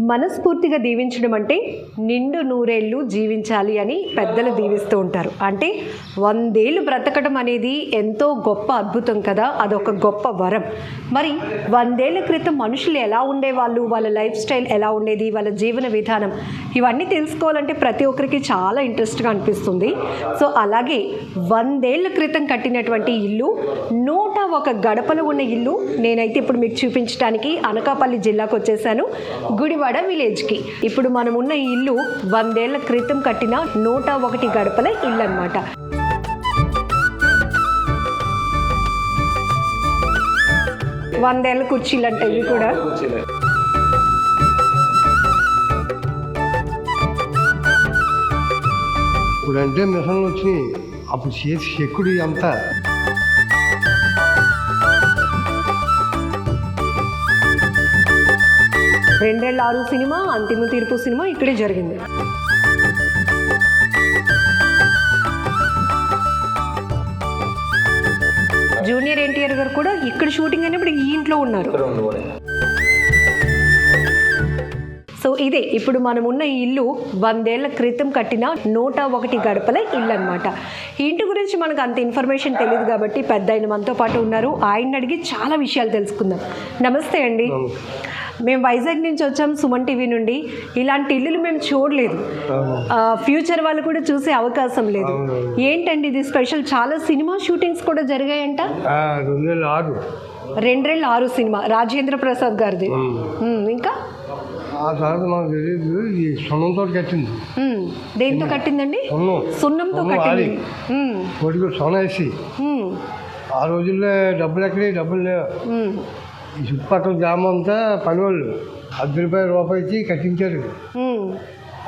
మనస్ఫూర్తిగా దీవించడం అంటే నిండు నూరేళ్ళు జీవించాలి అని పెద్దలు దీవిస్తూ ఉంటారు. అంటే వందేళ్ళు బ్రతకడం అనేది ఎంతో గొప్ప అద్భుతం కదా అదొక గొప్ప వరం. మరి వందేళ్ళ క్రితం మనుషులు ఎలా ఉండేవాళ్ళు? వాళ్ళ లైఫ్ స్టైల్ ఎలా ఉండేది? వాళ్ళ జీవన విధానం? ఇవన్నీ తెలుసుకోవాలంటే ప్రతి ఒక్కరికి చాలా ఇంట్రెస్ట్గా అనిపిస్తుంది. సో అలాగే వందేళ్ళ క్రితం కట్టినటువంటి ఇల్లు నూట ఒక గడపలో ఉన్న ఇల్లు నేనైతే ఇప్పుడు మీకు చూపించడానికి అనకాపల్లి జిల్లాకు వచ్చేసాను. గుడి గుడివాడ విలేజ్కి. ఇప్పుడు మనం ఉన్న ఈ ఇల్లు వందేళ్ళ క్రితం కట్టిన నూట ఒకటి గడపల ఇల్లు అనమాట వందేళ్ళ కుర్చీలు అంటే ఇవి కూడా. ఇప్పుడు అంటే మిషన్లు వచ్చినాయి అప్పుడు చేసి చెక్కుడు అంతా రెండేళ్ళ ఆరు సినిమా అంతిమ తీర్పు సినిమా ఇక్కడే జరిగింది. జూనియర్ ఎన్టీఆర్ గారు కూడా ఇక్కడ షూటింగ్ అయినప్పుడు ఈ ఇంట్లో ఉన్నారు. సో ఇదే ఇప్పుడు మనం ఉన్న ఈ ఇల్లు వందేళ్ళ క్రితం కట్టిన నూట ఒకటి గడపల ఇల్లు అనమాట ఈ ఇంటి గురించి మనకు అంత ఇన్ఫర్మేషన్ తెలియదు కాబట్టి పెద్ద ఆయన మనతో పాటు ఉన్నారు. ఆయన అడిగి చాలా విషయాలు తెలుసుకుందాం. నమస్తే అండి. మేము వైజాగ్ నుంచి వచ్చాం సుమన్ టీవీ నుండి. ఇలాంటి ఇల్లులు మేము చూడలేదు. ఫ్యూచర్ వాళ్ళు కూడా చూసే అవకాశం లేదు. ఏంటండి ఇది స్పెషల్? చాలా సినిమా షూటింగ్స్ కూడా జరిగాయంట? ఆ, రెండు వేల ఆరు. సినిమా. రాజేంద్ర ప్రసాద్ గారిది. ఇంకా? ఆ తర్వాత నాకు తెలియదు. ఈ సున్నంతో కట్టింది. దేంతో కట్టిందండి? సున్నం. సున్నంతో సున్నం కట్టింది. సొన వేసి ఉమ్, ఆ రోజుల్లో డబ్బులు ఎక్కడే డబ్బులు లేవు. ఈ చుట్టుపక్కల గ్రామం అంతా పనివాళ్ళు. అర్ధ రూపాయలు రూపాయి ఇచ్చి కట్టించారు.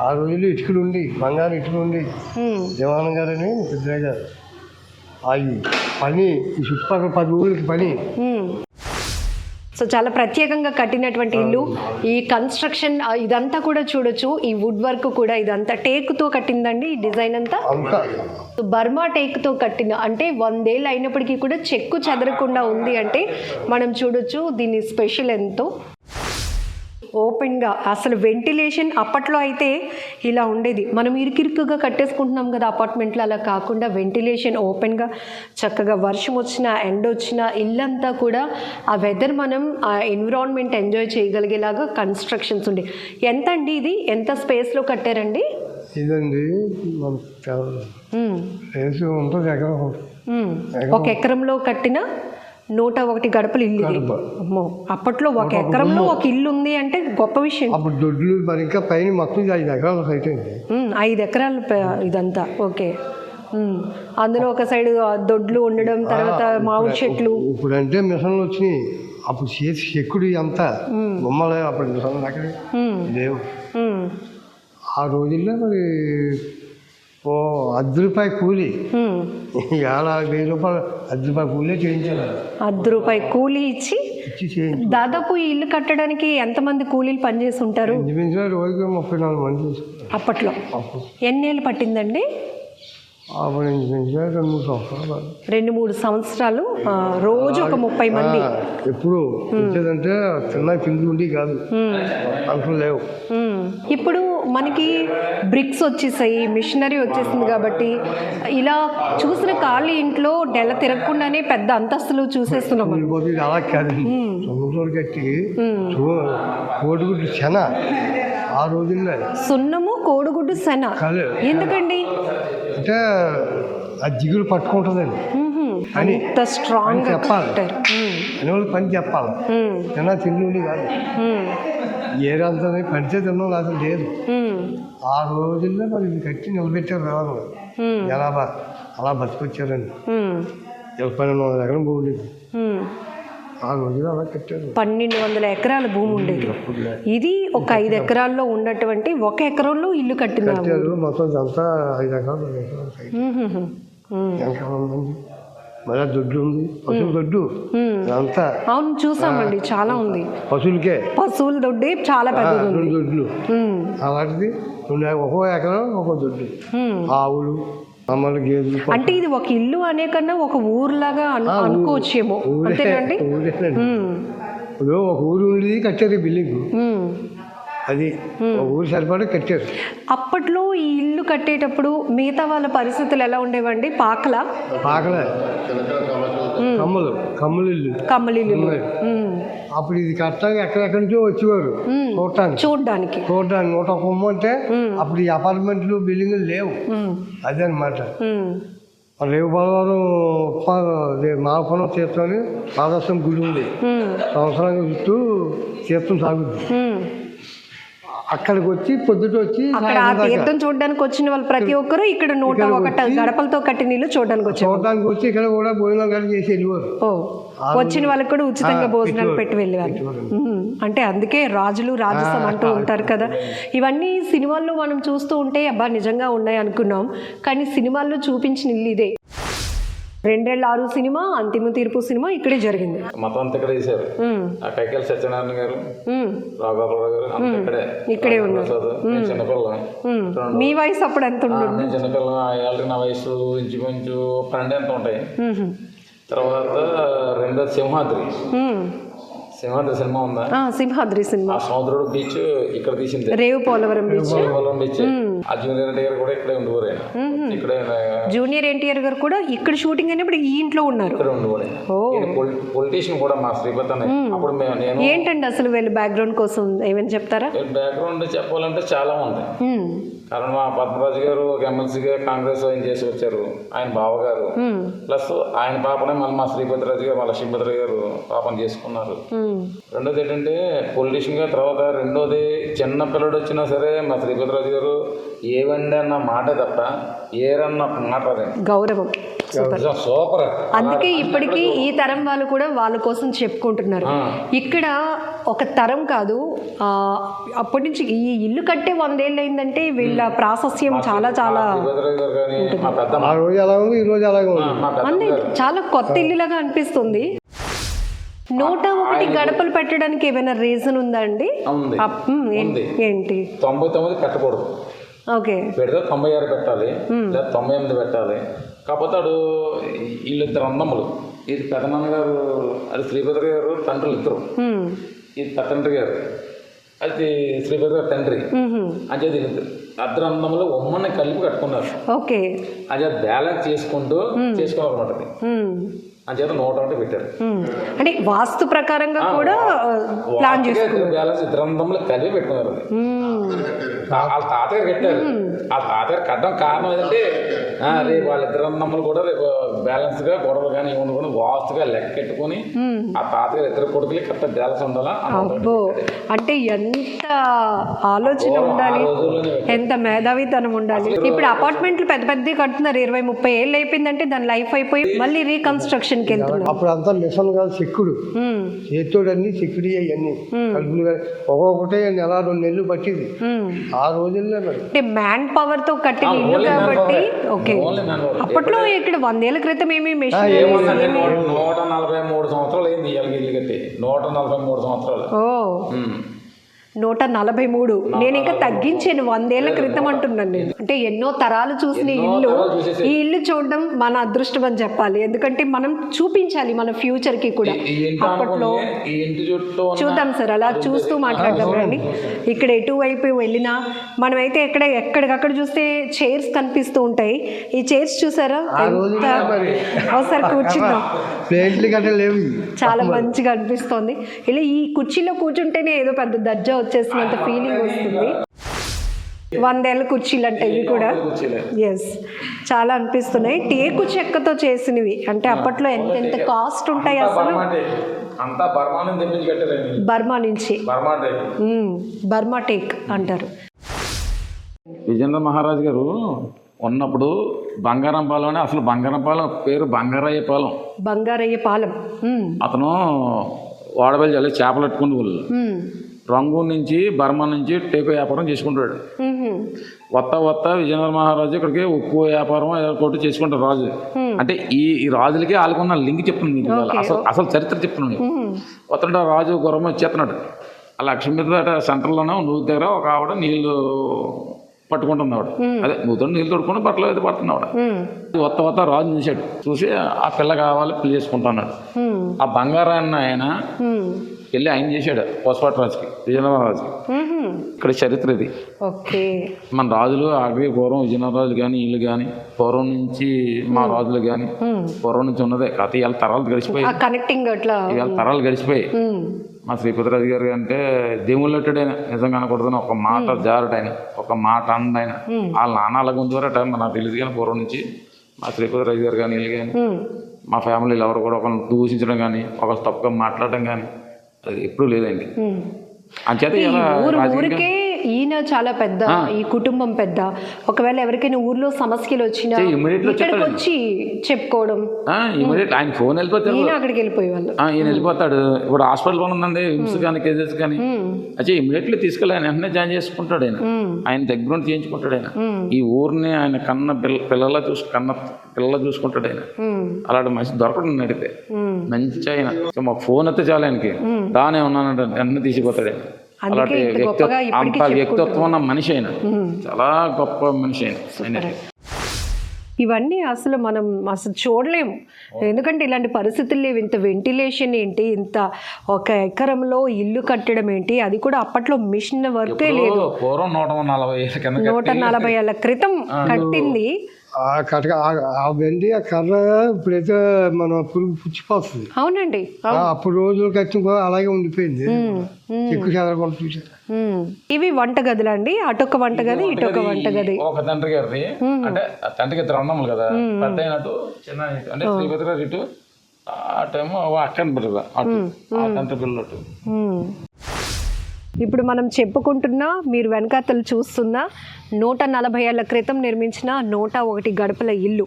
ఆ రోజుల్లో ఇటుకలు ఉండి బంగారు ఇటుకలు ఉండి. దేవానంద గారని పెద్దయ్య గారు. ఆ ఈ పని ఈ చుట్టుపక్కల పది ఊళ్ళకి పని. సో చాలా ప్రత్యేకంగా కట్టినటువంటి ఇల్లు. ఈ కన్స్ట్రక్షన్ ఇదంతా కూడా చూడొచ్చు. ఈ వుడ్ వర్క్ కూడా ఇదంతా టేకుతో కట్టిందండి ఈ డిజైన్ అంతా. అంతా. బర్మా టేక్తో కట్టిన అంటే వందేళ్ళు అయినప్పటికీ కూడా చెక్కు చెదరకుండా ఉంది అంటే మనం చూడొచ్చు దీని స్పెషల్ ఎంతో. ఓపెన్గా అసలు వెంటిలేషన్ అప్పట్లో అయితే ఇలా ఉండేది. మనం ఇరుకిరుకుగా కట్టేసుకుంటున్నాం కదా అపార్ట్మెంట్లో అలా కాకుండా వెంటిలేషన్ ఓపెన్గా చక్కగా వర్షం వచ్చినా ఎండ వచ్చినా ఇల్లంతా కూడా ఆ వెదర్ మనం ఆ ఎన్విరాన్మెంట్ ఎంజాయ్ చేయగలిగేలాగా కన్స్ట్రక్షన్స్ ఉండే. ఎంత అండి ఇది? ఎంత స్పేస్లో కట్టారండి? ఇదండి. ఒక ఎకరంలో కట్టిన నూట ఒకటి గడపలు ఇల్లు. అమ్మో అప్పట్లో ఒక ఎకరంలో ఒక ఇల్లు ఉంది అంటే గొప్ప విషయం అప్పుడు దొడ్లు మరి ఇంకా పైన మొత్తం ఐదు ఎకరాల సైట్ అండి. ఐదు ఎకరాలు ఇదంతా ఓకే. అందులో ఒక సైడ్ దొడ్లు ఉండడం తర్వాత మామిడి చెట్లు ఇప్పుడు అంటే మిషన్లు వచ్చినాయి అప్పుడు చేసి చెక్కుడు అంతా బొమ్మలే అప్పుడు మిషన్లు మ్మ్. లేవు. ఆ రోజుల్లో మరి ఓ అర్ధ రూపాయి కూలి. ఏళ్ళ వెయ్యి రూపాయలు అర్ధ రూపాయి కూలే చేయించాను అర్ధ రూపాయి కూలీ ఇచ్చి దాదాపు ఈ ఇల్లు కట్టడానికి ఎంతమంది కూలీలు పనిచేసి ఉంటారు రోజుకి ముప్పై నాలుగు మంది అప్పట్లో. ఎన్నేళ్ళు పట్టిందండి? రెండు మూడు సంవత్సరాలు రోజు ఒక ముప్పై మంది. ఎప్పుడు వచ్చేదంటే చిన్న కింది ఉండి కాదు. అంకులు లేవు. ఇప్పుడు మనకి బ్రిక్స్ వచ్చేసాయి మిషనరీ వచ్చేసింది కాబట్టి ఇలా చూసిన ఖాళీ ఇంట్లో నెల తిరగకుండానే పెద్ద అంతస్తులు చూసేస్తున్నాం అలా కోడిగుడ్డు శన ఆ రోజుల్లో. సున్నము కోడిగుడ్డు కాదు. ఎందుకండి? అంటే ఆ జిగురు పట్టుకుంటుందండి. అని స్ట్రాంగ్ చెప్పాలి. అని వాళ్ళు పని చెప్పాలి. తిన్నా తిండి కాదు. మ్మ్. ఏదంతా పడితే తిన్నాం అసలు లేదు. ఆ రోజుల్లో మరి ఇది కట్టి నిలబెట్టారు రావాలి. ఎలా బా అలా బతికొచ్చారండి. పన్నెండు వందల ఎకరం భూమి. ఆ రోజుల్లో అలా కట్టారు పన్నెండు వందల ఎకరాల భూమి ఉండేది ఇది ఒక ఐదు ఎకరాల్లో ఉన్నటువంటి ఒక ఎకరంలో ఇల్లు కట్టినాము కట్టారు మొత్తం ఇదంతా ఐదు ఎకరాలు. వెనకాల ఉందండి మళ్ళీ దొడ్డు ఉంది. పశువుల దొడ్డు. ఇదంతా. అవును చూసామండి. చాలా ఉంది. పశువులకే. పశువుల దొడ్డి చాలా రెండు దొడ్లు. అలాంటిది ఒక్కో ఎకరం ఒక్కో దొడ్డు. ఆవులు అంటే ఇది ఒక ఇల్లు అనే కన్నా ఒక ఊరులాగా అను అనుకోవచ్చేమో. అంతేనండి ఇప్పుడు ఒక ఊరు ఉండేది కట్టారు బిల్డింగ్. అది ఊరు సరిపడా కట్టారు. అప్పట్లో ఈ ఇల్లు కట్టేటప్పుడు మిగతా వాళ్ళ పరిస్థితులు ఎలా ఉండేవండి? పాకల? పాకలే. కమ్మలు కమ్మలిల్లు ఉన్నాయి. అప్పుడు ఇది కట్టడానికి ఎక్కడెక్కడి నుంచో వచ్చేవారు. చూడటానికి. చూడడానికి. చూడటానికి. నూట కొమ్ము అంటే అప్పుడు ఈ అపార్ట్మెంట్లు బిల్డింగ్లు లేవు. ఉమ్, అదే అనమాట ఉమ్, రేవు బలవారం మాపనం తీర్థం పాదర్శనం గుడి ఉంది. సంవత్సరానికి చుట్టూ తీర్థం సాగుద్ది. ఉమ్. అక్కడికి వచ్చి పొద్దుట వచ్చి అక్కడ ఆ తీర్థం చూడడానికి వచ్చిన వాళ్ళు ప్రతి ఒక్కరు ఇక్కడ నూట ఒకట గడపలతో కట్టిన ఇల్లు చూడడానికి వచ్చారు. చూడటానికి వచ్చి ఇక్కడ కూడా భోజనం కలిగి చేసి వెళ్ళివారు ఓ వచ్చిన వాళ్ళకి కూడా ఉచితంగా భోజనాలు. పెట్టి వెళ్ళేవారు అంటే అందుకే రాజులు రాజసం అంటూ ఉంటారు కదా. ఇవన్నీ సినిమాల్లో మనం చూస్తూ ఉంటే అబ్బా నిజంగా ఉన్నాయి అనుకున్నాం. కానీ సినిమాల్లో చూపించిన ఇల్లు ఇదే. రెండేళ్ళ ఆరు సినిమా అంతిమ తీర్పు సినిమా ఇక్కడే జరిగింది. మొత్తం అంతా ఇక్కడ ఆ కైకల్ సత్యనారాయణ గారు రాఘవరావు గారు ఇక్కడే. ఇక్కడే ఉన్నారు. చిన్నపిల్ల. మీ వయసు అప్పుడు ఎంత నేను చిన్నపిల్ల వాళ్ళకి నా వయసు ఇంచుమించు పన్నెండు ఎంత ఉంటాయి. తర్వాత రెండోది సింహాద్రి. సింహాద్రి సినిమా ఉందా? సింహాద్రి సినిమా. సముద్రుడు బీచ్ ఇక్కడ తీసింది. రేవు పోలవరం బీచ్. పోలవరం బీచ్. ఆ జూనియర్ రెడ్డి గారు కూడా ఇక్కడే ఉండేవారు. ఇక్కడే జూనియర్ ఎన్టీఆర్ గారు కూడా ఇక్కడ షూటింగ్ అయినప్పుడు ఈ ఇంట్లో ఉన్నారు. ఇక్కడ ఉండేవాడు ఓ. పొలిటీషియన్ కూడా మా శ్రీపతి అప్పుడు మేము నేను ఏంటండి అసలు వీళ్ళ బ్యాక్గ్రౌండ్ కోసం ఏమైనా చెప్తారా? బ్యాక్గ్రౌండ్ చెప్పాలంటే చాలా ఉంది. కారణం మా పద్మరాజు గారు ఒక ఎమ్మెల్సీగా కాంగ్రెస్ ఆయన చేసి వచ్చారు ఆయన బావగారు. ప్లస్ ఆయన పాపనే మళ్ళీ మా శ్రీపతి రాజు గారు మా లక్ష్మీపతి గారు పాపం చేసుకున్నారు. రెండోది ఏంటంటే పొలిటీషియన్గా తర్వాత రెండోది చిన్న పిల్లడు వచ్చినా సరే మా శ్రీపతి రాజు గారు ఏవండి అన్న మాట తప్ప ఏరన్న మాట గౌరవం. Super super. అందుకే ఇప్పటికీ ఈ తరం వాళ్ళు కూడా వాళ్ళ కోసం చెప్పుకుంటున్నారు. ఇక్కడ ఒక తరం కాదు. ఆ, అప్పటి నుంచి ఈ ఇల్లు కట్టే వందేళ్ళు అయిందంటే వీళ్ళ ప్రాశస్యం చాలా చాలా అంతే చాలా కొత్త ఇల్లులాగా అనిపిస్తుంది. నూట ఒకటి గడపలు పెట్టడానికి ఏమైనా రీజన్ ఉందా అండి. ఏంటి? తొంభై తొమ్మిది పెట్టకూడదు. ఓకే. పెడితే తొంభై ఆరు పెట్టాలి లేదా తొంభై ఎనిమిది పెట్టాలి. కాకపోతే వాడు వీళ్ళిద్దరు అన్నములు. ఇది పెదనాన్న గారు అది శ్రీపతి గారు తండ్రులు ఇద్దరు. ఇది తండ్రి గారు. అది శ్రీపతి గారు తండ్రి అంటే అన్నములు ఉమ్మని కలిపి కట్టుకున్నారు. ఓకే. అది బ్యాలెన్స్ చేసుకుంటూ చేసుకోవాలన్నమాట అంచేత నూట ఒకటి పెట్టారు. అంటే వాస్తు ప్రకారంగా కూడా ప్లాన్ చేస్తారు బ్యాలెన్స్ కలిపి పెట్టుకున్నారు వాళ్ళ తాతగారు కట్టారు. ఆ తాతగారు కట్టడం కారణం ఏంటంటే రేపు వాళ్ళిద్దరు అన్నమ్మలు కూడా రేపు బ్యాలెన్స్గా గొడవలు కానీ ఏమి ఉండకుండా వాస్తుగా లెక్క పెట్టుకుని ఆ తాతగారు ఇద్దరు కొడుకులు కరెక్ట్ బ్యాలెన్స్ ఉండాలా. అబ్బో. అంటే ఎంత ఆలోచన ఉండాలి? ఎంత మేధావితనం ఉండాలి? ఇప్పుడు అపార్ట్మెంట్లు పెద్ద పెద్ద కడుతున్నారు. ఇరవై ముప్పై ఏళ్ళు అయిపోయిందంటే దాని లైఫ్ అయిపోయి మళ్ళీ రీకన్స్ట్రక్షన్కి వెళ్తున్నారు. అప్పుడు అంతా మిషన్ కాదు చెక్కుడు. ఉమ్, చేతితోడు అన్ని చెక్కుడు అవన్నీ కలుపులు కానీ ఒక్కొక్కటే నెల రెండు నెలలు పట్టింది. ఆ రోజుల్లో అంటే మ్యాన్ పవర్తో కట్టిన ఇల్లు కాబట్టి. ఓకే. అప్పట్లో ఇక్కడ వందేళ్ళ క్రితం ఏమి నూట నలభై మూడు సంవత్సరాలు అయింది ఇల్లు కట్టి. నూట నలభై మూడు సంవత్సరాలు. ఓ. నూట నలభై మూడు. నేను ఇంకా తగ్గించాను వందేళ్ళ క్రితం అంటున్నాను నేను. అంటే ఎన్నో తరాలు చూసిన ఇల్లు ఈ ఇల్లు చూడడం మన అదృష్టం అని చెప్పాలి. ఎందుకంటే మనం చూపించాలి మన ఫ్యూచర్కి కూడా అప్పట్లో చూద్దాం సార్ అలా చూస్తూ మాట్లాడదాం రండి. ఇక్కడ ఎటువైపు వెళ్ళినా మనమైతే ఎక్కడ ఎక్కడికక్కడ చూస్తే చైర్స్ కనిపిస్తూ ఉంటాయి. ఈ చైర్స్ చూసారా? ఒకసారి కూర్చుందాం. చాలా మంచిగా అనిపిస్తోంది. ఇలా ఈ కుర్చీలో కూర్చుంటేనే ఏదో పెద్ద దర్జా వచ్చేసినంత ఫీలింగ్ వస్తుంది. వందేళ్ళ కుర్చీలు అంటే ఇవి కూడా. ఎస్ చాలా అనిపిస్తున్నాయి. టేకు చెక్కతో చేసినవి. అంటే అప్పట్లో ఎంత ఎంత కాస్ట్ ఉంటాయి అసలు? Burma teak. అంతా బర్మా నుంచి. Burma teak. అంటారు. విజేంద్ర మహారాజు గారు ఉన్నప్పుడు బంగారంపాలెం అని అసలు బంగారంపాలెం పేరు బంగారయ్య పాలెం. బంగారయ్య పాలెం. అతను వాడబెల్లి చేపలు పెట్టుకునే వాళ్ళు మ్మ్. రంగు నుంచి బర్మా నుంచి టేకు వ్యాపారం చేసుకుంటాడు. వత్త వత్త విజయనగర మహారాజు ఇక్కడికి ఉప్పు వ్యాపారం ఏదో ఒకటి చేసుకుంటారు రాజు అంటే ఈ ఈ రాజులకి వాళ్ళకున్న లింక్ చెప్తున్నాను మీకు ఇవాళ. అసలు అసలు చరిత్ర చెప్తున్నాను మీకు రాజు గుర్రం వచ్చేస్తున్నాడు ఆ లక్ష్మీపేట సెంటర్లోనే నువ్వు దగ్గర ఒక ఆవిడ నీళ్ళు పట్టుకుంటుంది ఆవిడ అదే నువ్వుతో నీళ్ళు తొడుకుని బట్టలు అయితే పడుతుంది ఆవిడ. వత్త వత్త రాజు చూశాడు చూసి ఆ పిల్ల కావాలి పెళ్ళి చేసుకుంటున్నాడు. ఆ బంగారాన్ని ఆయన. తీసుకెళ్ళి ఆయన చేశాడు పోస్పాట్ రాజుకి విజయనగరం రాజుకి. ఇక్కడ చరిత్ర ఇది. ఓకే. మన రాజులు ఆగ్రీ పూర్వం విజయనగరం రాజులు కానీ వీళ్ళు కానీ పూర్వం నుంచి మా రాజులు కానీ పూర్వం నుంచి ఉన్నదే. కాకపోతే ఇవాళ తరాలు గడిచిపోయి కనెక్టింగ్ అట్లా ఇవాళ తరాలు గడిచిపోయి. మా శ్రీపతిరాజు గారు అంటే దేవుళ్ళట్టుడు ఆయన నిజంగా అనకూడదని ఒక మాట జారుడు ఆయన ఒక మాట అంద ఆయన వాళ్ళ నాన్న అలాగ ఉందివరట నాకు తెలియదు కానీ పూర్వం నుంచి మా శ్రీపతిరాజు గారు కానీ వీళ్ళు కానీ. మా ఫ్యామిలీలో ఎవరు కూడా ఒకరిని దూషించడం కానీ ఒకరు తప్పుగా మాట్లాడడం కానీ ఎప్పుడూ లేదండి. అంచేత ఊరికే ఈయన చాలా పెద్ద ఈ కుటుంబం పెద్ద. ఒకవేళ ఎవరికైనా ఊర్లో సమస్యలు వచ్చినా ఇక్కడికి వచ్చి చెప్పుకోవడం. ఇమీడియట్ ఆయన ఫోన్ వెళ్ళిపోతే ఈయన అక్కడికి వెళ్ళిపోయేవాళ్ళు ఈయన వెళ్ళిపోతాడు. ఇప్పుడు హాస్పిటల్ ఉందండి హిమ్స్ కానీ కేసెస్ కానీ. అచ్చా ఇమీడియట్లీ తీసుకెళ్ళి ఆయన వెంటనే జాయిన్ చేసుకుంటాడు ఆయన. ఆయన దగ్గర ఉండి చేయించుకుంటాడు ఆయన. ఈ ఊరిని ఆయన కన్న పిల్ల పిల్లల చూసు కన్న పిల్లల చూసుకుంటాడు ఆయన. అలాంటి మనిషి దొరకడం నడితే మ్మ్. మంచి ఆయన. మాకు ఫోన్ అయితే చాలు ఆయనకి. దానే ఉన్నానంటే వెంటనే తీసిపోతాడు ఆయన. అలాంటి అంత వ్యక్తిత్వం ఉన్న మనిషి చాలా గొప్ప మనిషి ఇవన్నీ అసలు మనం అసలు చూడలేము. ఎందుకంటే ఇలాంటి పరిస్థితులు లేవు. ఇంత వెంటిలేషన్ ఏంటి? ఇంత ఒక ఎకరంలో ఇల్లు కట్టడం ఏంటి? అది కూడా అప్పట్లో మిషన్ వర్కే లేదు. పూర్వం నూట నలభై నూట నలభై ఏళ్ళ క్రితం కట్టింది. ఆ కట్ట ఆ- ఆ వెండి ఆ కర్ర ఇప్పుడైతే మన పురుగు పుచ్చిపోతుంది. అవునండి. ఆ, అప్పుడు రోజులు కట్టిన కూడా అలాగే ఉండిపోయింది. ఎక్కువ చదవకుండా చూసారు. ఇవి వంట గదులు అండి అటొక వంట గది ఇటొక వంట గది ఒక తండ్రి గారిది. అంటే ఆ తండ్రికి ఇద్దరు అన్నములు కదా. పెద్ద అయినట్టు చిన్న. అంటే శ్రీపతి గారు ఇటు ఆ టైం అక్కని బిడ్డ అటు. ఆ తండ్రి పిల్లలు. ఇప్పుడు మనం చెప్పుకుంటున్నా మీరు వెనకాతలు చూస్తున్న నూట నలభై ఏళ్ళ క్రితం నిర్మించిన నూట ఒకటి గడపల ఇల్లు.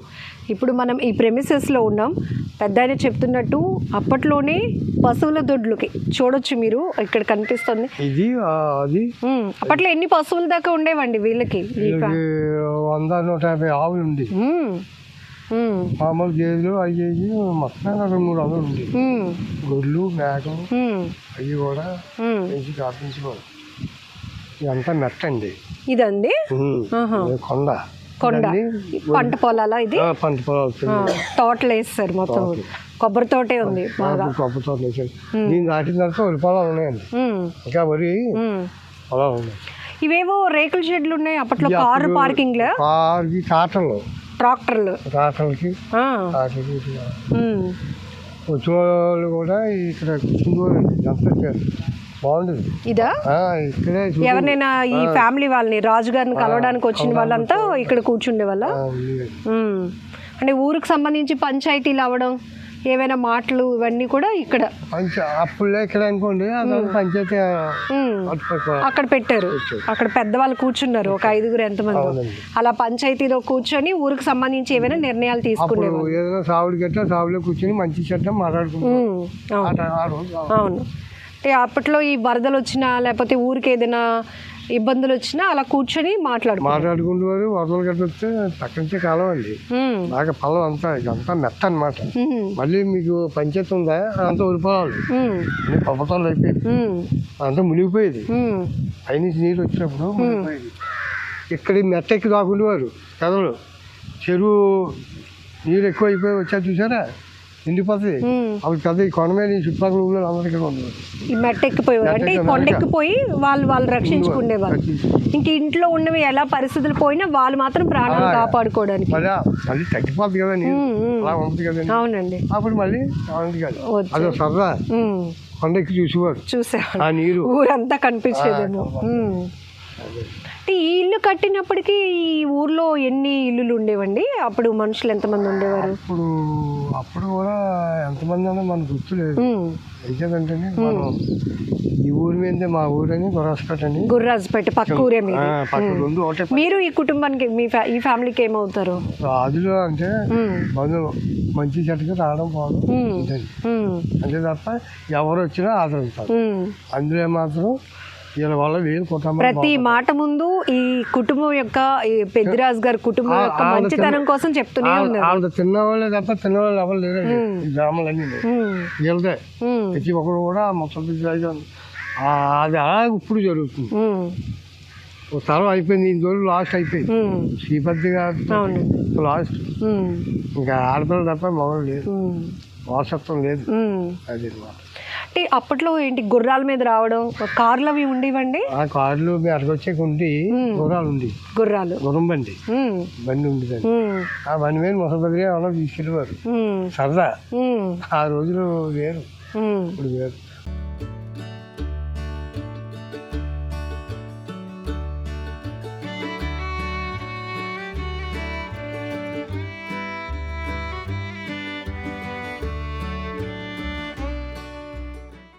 ఇప్పుడు మనం ఈ ప్రెమిసెస్లో ఉన్నాం. పెద్ద ఆయన చెప్తున్నట్టు అప్పట్లోనే పశువుల దొడ్లుకి. చూడొచ్చు మీరు ఇక్కడ కనిపిస్తుంది. ఇది అది. అప్పట్లో ఎన్ని పశువుల దాకా ఉండేవండి వీళ్ళకి? వంద నూట యాభై ఆవులు. మామూలు గేదెలు అవి ఇవి మొత్తం రెండు మూడు వందలు ఉంది. గొడ్లు మేకలు. అవి కూడా. పెంచి కాపించుకోవాలి. ఇదంతా మెట్ట అండి. ఇదండి? కొండ. కొండ. పంట పొలాలా ఇది? పంట పొలాలు తోటలు వేస్తారు మొత్తం. కొబ్బరి తోటే ఉంది బాగా. కొబ్బరి తోటలు వేసారు దీన్ని దాటిన తర్వాత వరి పొలాలు ఉన్నాయండి. ఇంకా వరి. పొలాలు ఉన్నాయి. ఇవేవో రేకుల షెడ్లు ఉన్నాయి అప్పట్లో కారు పార్కింగ్లో టాటర్లు ట్రాక్టర్లు. టాటర్లకి ఆ, టాటర్కి ఇట్లా. ఉమ్, వచ్చిన వాళ్ళు కూడా ఇక్కడ ఇదా? ఇక్కడే ఎవరినైనా ఈ ఫ్యామిలీ వాళ్ళని రాజు గారిని కలవడానికి వచ్చిన వాళ్ళంతా ఇక్కడ కూర్చుండే వాళ్ళ. అంటే ఊరికి సంబంధించి పంచాయతీలు అవ్వడం ఏవైనా మాటలు ఇవన్నీ కూడా ఇక్కడ. పంచ అప్పుడులే ఇక్కడ అనుకోండి పంచాయతీ అక్కడ పెట్టారు. అక్కడ పెద్దవాళ్ళు కూర్చున్నారు ఒక ఐదుగురు ఎంతమంది. అలా పంచాయతీలో కూర్చొని ఊరికి సంబంధించి ఏవైనా నిర్ణయాలు తీసుకునే ఇప్పుడు ఏదైనా సావుడు గట్ట సావులో కూర్చొని మంచి చెడ్డ మాట్లాడుకుంటాం. ఉమ్, అవును. ఆ టైం- ఆ రోజు. అవును. అంటే అప్పట్లో ఈ వరదలు వచ్చినా లేకపోతే ఊరికి ఏదైనా ఇబ్బందులు వచ్చినా అలా కూర్చొని మాట్లాడుకో మాట్లాడుకుంటూ వరదలు గట్ట వస్తే పక్కనుంచే కాలం అండి. బాగా పొలం అంతా ఇదంతా మెత్త అనమాట మళ్ళీ మీకు పంచాయతీ ఉందా? అదంతా ఊరిపోవాలి. ఉమ్, అన్ని అయిపోయింది అంతా మునిగిపోయేది. పైనుంచి నీళ్ళు వచ్చినప్పుడు మునిగిపోయేది. ఇక్కడ మెట్ట ఎక్కి దాకుండేవారు కథలు. చెరువు నీరు ఎక్కువ అయిపోయి వచ్చా చూసారా? ఉమ్. అప్పుడు పెద్ద ఈ కొండ మీద చుట్టుపక్కల ఊళ్ళో అందరూ ఇక్కడ ఉండేవారు ఈ మెట్టెక్కిపోయేవారు అంటే ఈ కొండెక్కిపోయి వాళ్ళు వాళ్ళు రక్షించుకునేవారు. ఇంక ఇంట్లో ఉన్నవి ఎలా పరిస్థితులు పోయినా వాళ్ళు మాత్రం ప్రాణాలు కాపాడుకోవడానికి. మళ్ళీ తగ్గిపోతుంది కదా నీరు. ఉమ్, ఉమ్. అలా ఉంటుంది కదండి అవునండి. అప్పుడు మళ్ళీ అదో సరదా. కొండ ఎక్కి చూసేవారు. చూసాను ఆ నీరు. ఊరంతా కనిపించేదేమో. అంటే ఈ ఇల్లు కట్టినప్పటికీ ఈ ఊర్లో ఎన్ని ఇల్లులు ఉండేవండి? అప్పుడు మనుషులు ఎంతమంది ఉండేవారు? ఇప్పుడు అప్పుడు కూడా ఎంతమంది అన్నా మనకు గుర్తులేదు. ఎందుకంటే మనం ఈ ఊరి మీదే మా ఊరని గొరాస్పేట అని. గుర్రాజుపేట పక్క ఊరే మీది. పక్క ఒకటే మీరు ఈ కుటుంబానికి మీ ఫ్యా ఈ ఫ్యామిలీకి ఏమవుతారు? రాజులు అంటే బంధువు మంచి చెట్టుకి రావడం పోవడం ఉమ్, ఇదండి. ఉమ్, అంతే తప్ప ఎవరు వచ్చినా ఆదరిస్తారు. ఉమ్. అందులో మాత్రం వీళ్ళ వీళ్ళు ప్రతి మాట ముందు ఈ కుటుంబం యొక్క ఈ పెద్దిరాజు గారి కుటుంబం యొక్క మంచితనం కోసం చెప్తూనే ఉన్నారు. వాళ్ళు తిన్నవాళ్ళే తప్ప తిన్నవాళ్ళు ఎవరు లేరండి గ్రామాలన్నీ వీళ్ళదే ప్రతి ఒక్కరు కూడా మొత్తం అది అలా ఇప్పుడు జరుగుతుంది. ఒక తరం అయిపోయింది ఈ రోజులు లాస్ట్ అయిపోయింది. శ్రీపతి గారు లాస్ట్. ఇంకా ఆడపిల్ల తప్ప మగవాళ్ళు లేదు వారసత్వం లేదు. అది అన్నమాట అంటే అప్పట్లో ఏంటి గుర్రాల మీద రావడం? కార్లు అవి ఉండేవండి? ఆ కార్లు అరగొచ్చే ఉండి గుర్రాలు ఉంది గుర్రాలు. గుర్రం బండి బండి ఉండేది ఉమ్, ఆ బండి మీద ముసలి దగ్గర ఎవరో తీసుకెళ్ళేవారు సరదా. ఆ రోజులు వేరు. ఇప్పుడు వేరు.